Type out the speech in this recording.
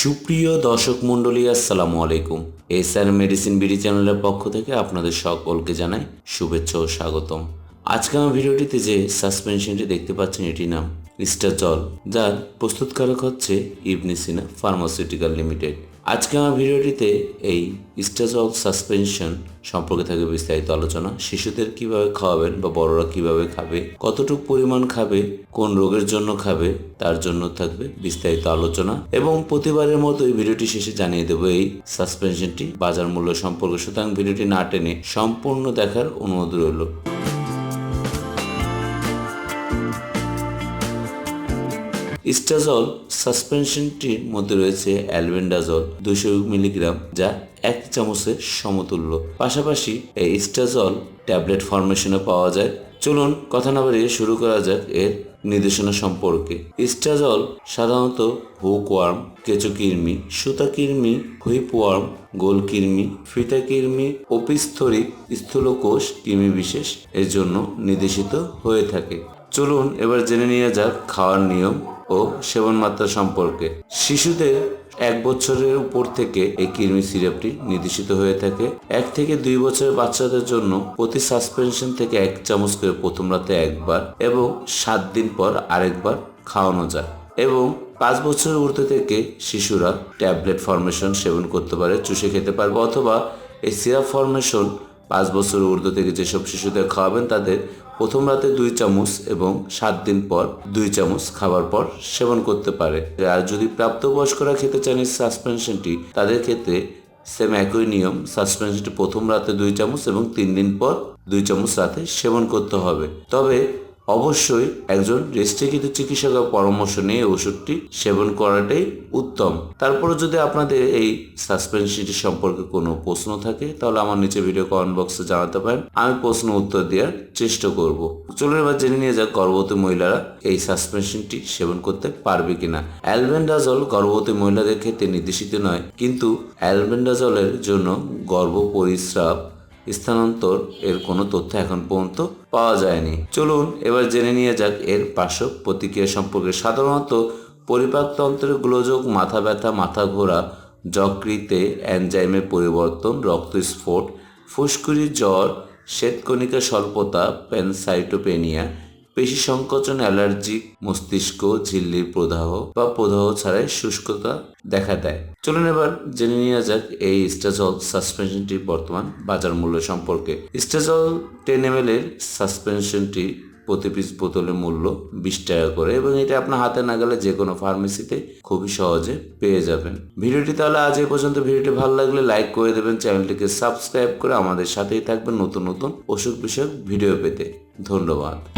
সুপ্রিয় দর্শক মণ্ডলী, আসসালামু আলাইকুম। এস আর মেডিসিন বিডি চ্যানেলের পক্ষ থেকে আপনাদের সকলকে জানাই শুভেচ্ছা ও স্বাগতম। আজকে আমার ভিডিওটিতে যে সাসপেনশনটি দেখতে পাচ্ছেন, এটির নাম ইস্টাচল যার প্রস্তুতকারক হচ্ছে ইবনিসিনা ফার্মাসিউটিক্যাল লিমিটেড। আজকে আমার ভিডিওটিতে এই স্টেজ অফ সাসপেনশন সম্পর্কে থাকবে বিস্তারিত আলোচনা। শিশুদের কীভাবে খাওয়াবেন বা বড়রা কীভাবে খাবে, কতটুকু পরিমাণ খাবে, কোন রোগের জন্য খাবে, তার জন্য থাকবে বিস্তারিত আলোচনা। এবং প্রতিবারের মতো এই ভিডিওটি শেষে জানিয়ে দেবো এই সাসপেনশনটি বাজার মূল্য সম্পর্কে। সুতরাং ভিডিওটি না টেনে সম্পূর্ণ দেখার অনুরোধ রইল। ইস্টাজল সাসপেনশনটির মধ্যে রয়েছে অ্যালবেন্ডাজল দুশো মিলিগ্রাম, যা এক চামচের সমতুল্য। পাশাপাশি এই ইস্টাজল ট্যাবলেট ফরমেশনে পাওয়া যায়। চলুন কথা না বাড়িয়ে শুরু করা যাক এর নির্দেশনা সম্পর্কে। ইস্টাজল সাধারণত হুক ওয়ার্ম কেঁচো কৃমি সুতা কৃমি হুইপ ওয়ার্ম গোল কৃমি ফিতা কৃমি অপিস্থরিক স্থূলকোষ কৃমি বিশেষ এর জন্য নির্দেশিত হয়ে থাকে। চলুন এবার জেনে নিয়ে যাক খাওয়ার নিয়ম ও সেবন মাত্রা সম্পর্কে। শিশুদের এক বছরের উপর থেকে এই কৃমি সিরাপটি নির্দেশিত হয়ে থাকে। এক থেকে দুই বছরের বাচ্চাদের জন্য প্রতি সাসপেনশন থেকে এক চামচ করে প্রথম রাতে একবার এবং সাত দিন পর আরেকবার খাওয়ানো যায়। এবং পাঁচ বছরের ঊর্ধ্বে থেকে শিশুরা ট্যাবলেট ফরমেশন সেবন করতে পারে, চুষে খেতে পারবে অথবা এই সিরাপ ফরমেশন পাঁচ বছর ঊর্ধ্ব থেকে যেসব শিশুদের খাওয়াবেন তাদের প্রথম রাতে দুই চামচ এবং সাত দিন পর দুই চামচ খাবার পর সেবন করতে পারে। আর যদি প্রাপ্তবয়স্করা খেতে চান এই সাসপেনশনটি, তাদের ক্ষেত্রে সেম একই নিয়ম, সাসপেনশনটি প্রথম রাতে দুই চামচ এবং তিন দিন পর দুই চামচ রাতে সেবন করতে হবে। তবে অবশ্যই একজন রেস্ট্রিকৃত চিকিৎসকের পরামর্শ নিয়ে ওষুধটি সেবন করাটাই উত্তম। তারপরে যদি আপনাদের এই সাসপেনশনটি সম্পর্কে কোনো প্রশ্ন থাকে, তাহলে আমার নিচে ভিডিও কমেন্ট বক্সে জানাতে পারেন। আমি প্রশ্ন উত্তর দেওয়ার চেষ্টা করব। চলুন এবার জেনে নিয়ে যাক গর্ভবতী মহিলারা এই সাসপেনশনটি সেবন করতে পারবে কিনা। অ্যালবেন্ডাজল গর্ভবতী মহিলাদের ক্ষেত্রে নির্দেশিত নয়, কিন্তু অ্যালবেন্ডাজলের জন্য গর্ভ পরিস্রাব স্থানান্তর এর কোনো তথ্য এখন পর্যন্ত পাওয়া যায়নি। চলুন এবার জেনে নিয়ে যাক এর পার্শ্ব প্রতিক্রিয়া সম্পর্কে। সাধারণত পরিপাকতন্ত্রের গোলযোগ মাথা ব্যথা, মাথা ঘোরা, যকৃতে অ্যানজাইমের পরিবর্তন, রক্তস্ফোট ফুসকুরি জ্বর শ্বেতকণিকা স্বল্পতা, প্যানসাইটোপেনিয়া পেশি সংকোচন অ্যালার্জিক মস্তিষ্ক, ঝিল্লির প্রদাহ বা প্রদাহ ছাড়াই শুষ্কতা দেখা দেয়। চলুন এবার জেনে নেওয়া যাক এই স্টাজল সাসপেনশনটির বর্তমান বাজার মূল্য সম্পর্কে। স্টাজল টেন এম এর সাসপেনশনটি প্রতি পিস বোতলের মূল্য বিশ টাকা করে এবং এটা আপনার হাতে না গেলে যে কোনো ফার্মেসিতে খুবই সহজে পেয়ে যাবেন। ভিডিওটি তাহলে আজ এই পর্যন্ত। ভিডিওটি ভালো লাগলে লাইক করে দেবেন, চ্যানেলটিকে সাবস্ক্রাইব করে আমাদের সাথেই থাকবেন নতুন নতুন অসুখ বিষয়ক ভিডিও পেতে। ধন্যবাদ।